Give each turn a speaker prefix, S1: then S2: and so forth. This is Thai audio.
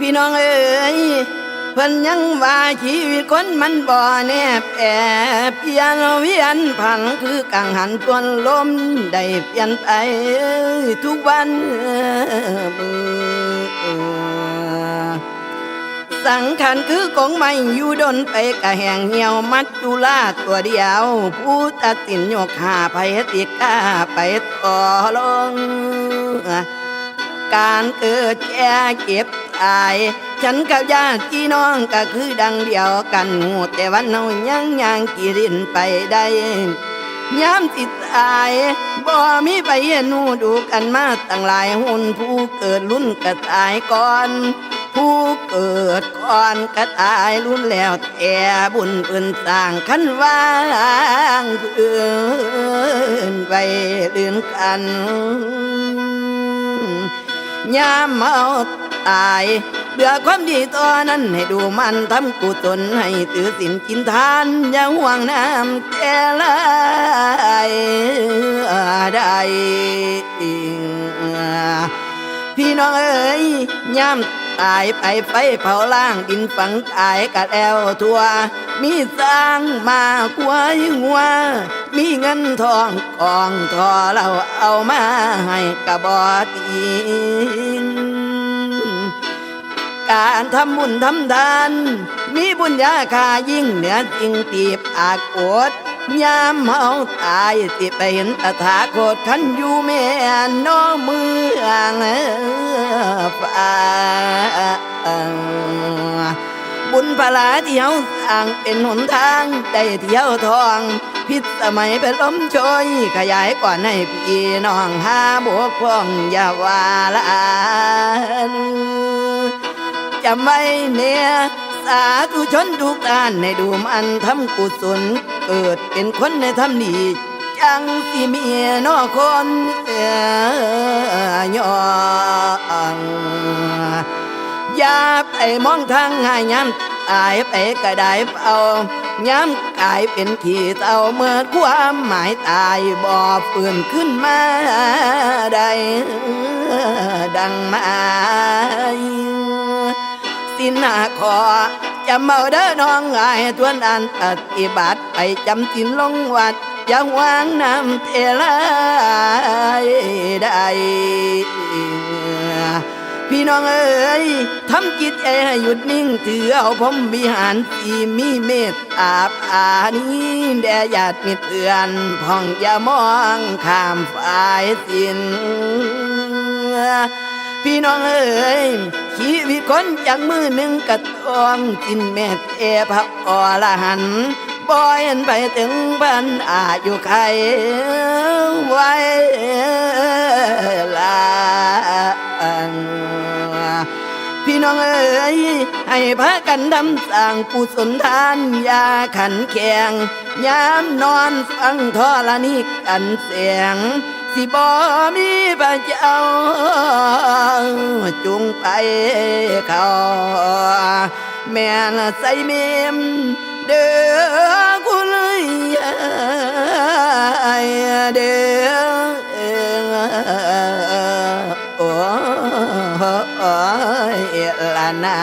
S1: พี่น้องเอ๋ยเพิ่นยังว่าชีวิตคนมันบ่แนบแอบเพียนเวียนผันคือกังหันทวนลมได้เปลี่ยนไปทุกวันสังขารคือกองไม้อยู่ดนไปกะแหงเหี่ยวมัดจุลาตัวเดียว ผู้ตัดสินโยกหาไปติกาไปต่อลงการเกิดแก่เก็บ ตาย ฉันกับญาติพี่น้องก็คือดังเดียวกันหูแต่วันเนายังยังกิรินไปได้ยามติดตายบ่มีไปเห็นหูดูกันมาตั้งหลายหุ่นผู้เกิดรุ่นก็ตายก่อน ผู้เกิดก่อนก็ตายรุ่นแล้วแต่บุญเปืนสร้างขันว่างเพื่อนไปเลื่อนกัน ยามเมาตายเบื่อความดีตอนนั้นให้ดูมันทำกุศลให้ตือสินกินทาน อย่าห่วงน้ำแก่ลายได้พี่น้องเอ้ยยาม ตายไปไฟเผาล่างดินฝังตายกัดแอวทัว มีสร้างมากกว่าหัว มีเงินทองกองทอเราเอามาให้กระบอตีนการทำบุญทำทาน มีบุญญาคายิ่งเหนือจริงตีบอากดยามเมาตายสิไปเห็นตถาคตขันอยู่แม่นอเมือง ฟ้าบุญพลาที่เฮาสร้างเป็นหนทางได้เที่ยวทอง พิษสมัยเป็นลมโชยขยายกว่าในพี่น้องหาบวกพ่องอย่าวาละนจำไว้เนี่ยสาธุชนทุกท่านในดูมันทำกุศลเกิดเป็นคนในทำดี จังสิมีนอคนเอ่อยองอย่าไปมองทางง่ายย้ำตายไปก็ไดเป่าย้ำกลายเป็นขี้เต่าเมื่อความหมายตายบ่ฟื้นขึ้นมาได้ดังมาสินาขอ จำเอาเด้อน้องอายทวนอันปฏิบัติไปจำสินลงวัดอย่าวางน้ำเทลายได้พี่น้องเอ๋ยทำจิตใจให้หยุดนิ่งถือเอาผมวิหารที่มีเมตตาปานี้แด่ญาติมิตรเพื่อนพ่องอย่ามองข้ามฝ่ายสิน พี่น้องเอ๋ยชีวิตคนจากมือหนึ่งกระต้องกินแม่เทพระอรหันบอยนไปถึงบ้านอายุใครไว้ลาพี่น้องเอ๋ยให้พากันดำสร้างกุศลทานยาขันแข็งยามนอนฟังทอละนิกันเสียง สิบ่มีพระเจ้าจุงไปเขาแม่ละใส่เมมเด้อกูเลยาเด้อโอ้ยละนา